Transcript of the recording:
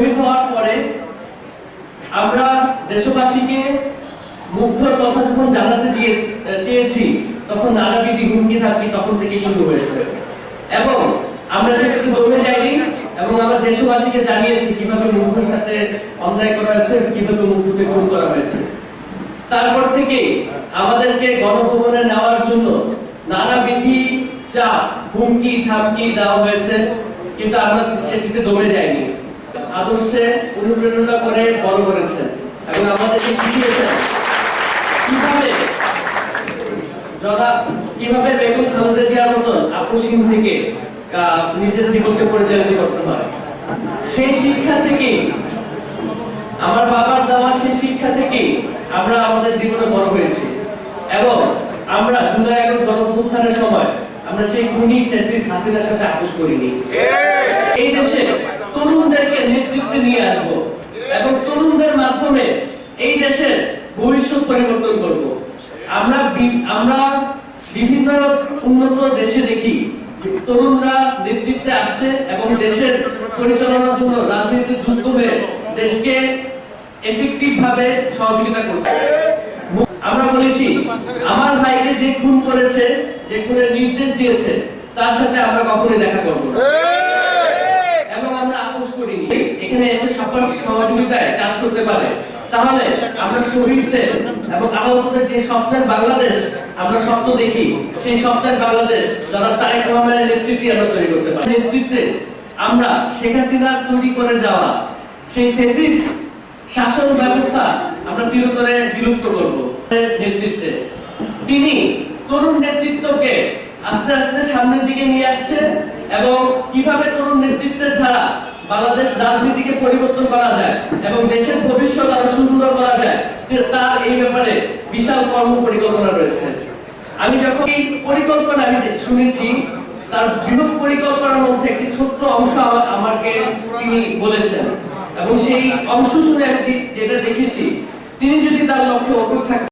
শহীদ হওয়ার পরে আমরা দেশবাসীকে মুগ্ধর কথা যখন জানাতে চেয়েছি, তখন নানাবিধি হুমকি থাকি তখন থেকে শুরু হয়েছে। এবং আমরা সেটাতে দৌড়ে যাইনি এবং আমরা দেশবাসীকে জানিয়েছি কীভাবে মুগ্ধর সাথে অন্যায় করা হয়েছে কীভাবে মুগ্ধকে খুন করা হয়েছে। তারপর থেকে আমাদেরকে গণভবনে নেওয়ার জন্য নানাবিধি চাপ, হুমকি, থামকি দেওয়া হয়েছে, কিন্তু আমরা সেটিতে দৌড়ে যাইনি। আদর্শে অনুপ্রেরণা করে বড় করেছেন। এবং আমাদেরকে শিখিয়েছেন কীভাবে জগা কীভাবে বেগম খালেদা জিয়ার মতন আপসীন থেকে নিজের জীবনকে পরিচালিত করতে হয়। সেই শিক্ষা থেকেই আমার বাবার দেওয়া সেই শিক্ষা থেকেই আমরা আমাদের জীবনে বড় হয়েছি। এবং আমরা জুলাই আগস্ট গণঅভ্যুত্থানের সময় আমরা সেই খুনি ফেসিস হাসিনার সাথে আপোষ করিনি। এই দেশে তরুণদেরকে নেতৃত্বে নিয়ে আসব এবং তরুণদের মাধ্যমে এই দেশের ভবিষ্যৎ পরিবর্তন করব। আমরা আমরা বিভিন্ন উন্নত দেশে দেখি তরুণরা নেতৃত্বে আসছে এবং দেশের পরিচালনার জন্য রাজনীতিতে যুক্ত হয়ে দেশকে এফেক্টিভ ভাবে সহযোগিতা করছে। আমরা বলেছি, আমার ভাইকে যে খুন করেছে, যে খুনের নির্দেশ দিয়েছে, তার সাথে আমরা কখনোই দেখা করব না এবং আমরা আপোষ করিনি এখানে এসে সকল সহযোগিতায় কাজ করতে পারে। তাহলে আমরা শহীদদের এবং আহতদের যে স্বপ্নের বাংলাদেশ আমরা স্বপ্ন দেখি, সেই স্বপ্নের বাংলাদেশ যারা তারেক রহমানের নেতৃত্বে আমরা তৈরি করতে পারি। নেতৃত্বে আমরা শেখ হাসিনা তৈরি করে যাওয়া সেই ফেসিস্ট শাসন ব্যবস্থা আমরা চিরতরে বিলুপ্ত করব। নেতৃত্বে তিনি তরুণ নেতৃত্বকে আস্তে আস্তে সামনের দিকে নিয়ে আসছে এবং কীভাবে তরুণ নেতৃত্বের দ্বারা বাংলাদেশ রাজনীতিকে পরিবর্তন করা যায় এবং দেশের ভবিষ্যৎ আরও সুন্দর করা যায় তার এই ব্যাপারে বিশাল কর্ম পরিকল্পনা রয়েছে। আমি যখন এই পরিকল্পনা আমি শুনেছি, তার বৃহৎ পরিকল্পনার মধ্যে একটি ছোট্ট অংশ আমা- আমাকে তিনি বলেছেন। এবং সেই অংশ শুনে আমি যেটা দেখেছি, তিনি যদি তার লক্ষ্যে অটুট থাকতেন